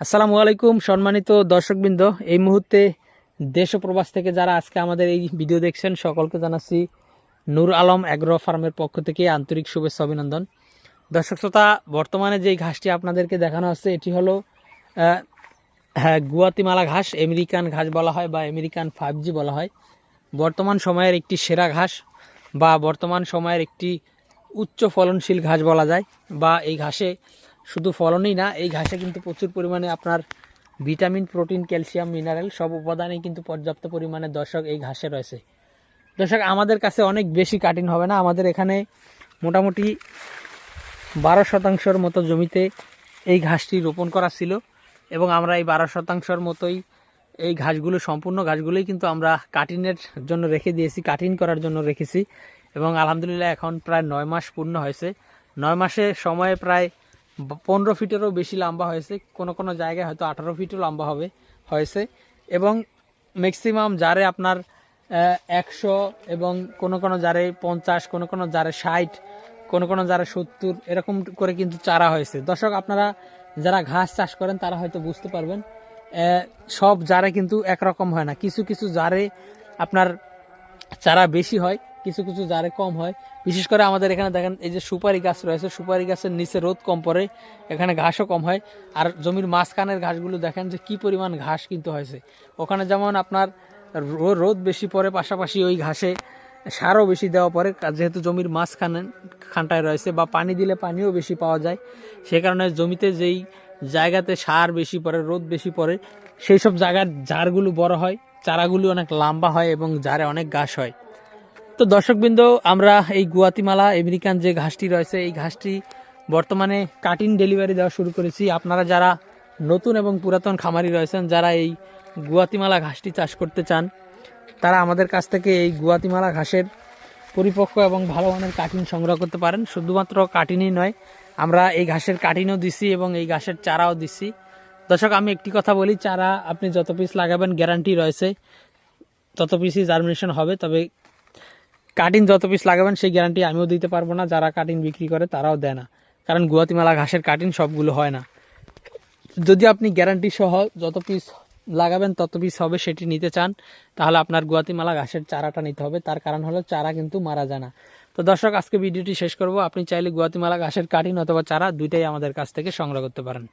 আসসালামু আলাইকুম, সম্মানিত দর্শকবৃন্দ। এই মুহূর্তে দেশ ও প্রবাস থেকে যারা আজকে আমাদের এই ভিডিও দেখছেন, সকলকে জানাচ্ছি নূর আলম অ্যাগ্রো ফার্মের পক্ষ থেকে আন্তরিক শুভেচ্ছা, অভিনন্দন। দর্শক শ্রোতা, বর্তমানে যেই ঘাসটি আপনাদেরকে দেখানো হচ্ছে, এটি হলো হ্যাঁ গুয়াতিমালা ঘাস, আমেরিকান ঘাস বলা হয় বা আমেরিকান ফাইভ বলা হয়। বর্তমান সময়ের একটি সেরা ঘাস বা বর্তমান সময়ের একটি উচ্চ ফলনশীল ঘাস বলা যায় বা এই ঘাসে শুধু ফলনই না, এই ঘাসে কিন্তু প্রচুর পরিমাণে আপনার ভিটামিন, প্রোটিন, ক্যালসিয়াম, মিনারেল সব উপাদানই কিন্তু পর্যাপ্ত পরিমাণে দর্শক এই ঘাসে রয়েছে। দর্শক, আমাদের কাছে অনেক বেশি কাটিং হবে না। আমাদের এখানে মোটামুটি বারো শতাংশের মতো জমিতে এই ঘাসটি রোপণ করা ছিল এবং আমরা এই বারো শতাংশের মতোই এই ঘাসগুলো, সম্পূর্ণ ঘাসগুলোই কিন্তু আমরা কাটিনের জন্য রেখে দিয়েছি কাটিং করার জন্য রেখেছি এবং আলহামদুলিল্লাহ এখন প্রায় নয় মাস পূর্ণ হয়েছে। নয় মাসে সময়ে প্রায় পনেরো ফিটেরও বেশি লম্বা হয়েছে। কোনো কোনো জায়গায় হয়তো আঠারো ফিটও লম্বা হবে, হয়েছে। এবং ম্যাক্সিমাম জারে আপনার একশো এবং কোনো কোনো জারে পঞ্চাশ, কোনো কোনো জারে ষাট, কোনো কোনো যারা সত্তর, এরকম করে কিন্তু চারা হয়েছে। দর্শক, আপনারা যারা ঘাস চাষ করেন, তারা হয়তো বুঝতে পারবেন সব জারে কিন্তু একরকম হয় না। কিছু কিছু জারে আপনার চারা বেশি হয় কিছু কিছু জারে কম হয়। বিশেষ করে আমাদের এখানে দেখেন, এই যে সুপারি গাছ রয়েছে, সুপারি গাছের নিচে রোদ কম পড়ে, এখানে ঘাসও কম হয়। আর জমির মাঝখানের ঘাসগুলো দেখেন যে কি পরিমাণ ঘাস কিন্তু হয়েছে। ওখানে যেমন আপনার রোদ বেশি পড়ে, পাশাপাশি ওই ঘাসে সারও বেশি দেওয়া কা- যেহেতু জমির মাঝখানে খানটায় রয়েছে বা পানি দিলে পানিও বেশি পাওয়া যায়। সে কারণে জমিতে যেই জায়গাতে সার বেশি পড়ে, রোদ বেশি পড়ে, সেই সব জায়গার জারগুলো বড় হয়, চারাগুলো অনেক লম্বা হয় এবং জারে অনেক ঘাস হয়। তো দর্শকবৃন্দ, আমরা এই গুয়াতিমালা, আমেরিকান যে ঘাসটি রয়েছে, এই ঘাসটি বর্তমানে কাটিং ডেলিভারি দেওয়া শুরু করেছি। আপনারা যারা নতুন এবং পুরাতন খামারি রয়েছেন, যারা এই গুয়াতিমালা ঘাসটি চাষ করতে চান, তারা আমাদের কাছ থেকে এই গুয়াতিমালা ঘাসের পরিপক্ক এবং ভালো মানের কাটিং সংগ্রহ করতে পারেন। শুধুমাত্র কাটিনই নয়, আমরা এই ঘাসের কাটিনও দিছি এবং এই ঘাসের চারাও দিছি। দর্শক, আমি একটি কথা বলি, চারা আপনি যত পিস লাগাবেন গ্যারান্টি রয়েছে, তত পিসই জার্মিনেশন হবে। তবে কাটিং যত পিস লাগাবেন, সেই গ্যারান্টি আমিও দিতে পারব না। যারা কাটিং বিক্রি করে, তারাও দেয় না। কারণ গুয়াতিমালা ঘাসের কাটিং সবগুলো হয় না। যদি আপনি গ্যারান্টি সহ যত পিস লাগাবেন, তত পিস হবে, সেটি নিতে চান, তাহলে আপনার গুয়াতিমালা ঘাসের চারাটা নিতে হবে। তার কারণ হলো, চারা কিন্তু মারা যায় না। তো দর্শক, আজকে ভিডিওটি শেষ করব। আপনি চাইলে গুয়াতিমালা ঘাসের কাটিং অথবা চারা দুইটাই আমাদের কাছ থেকে সংগ্রহ করতে পারেন।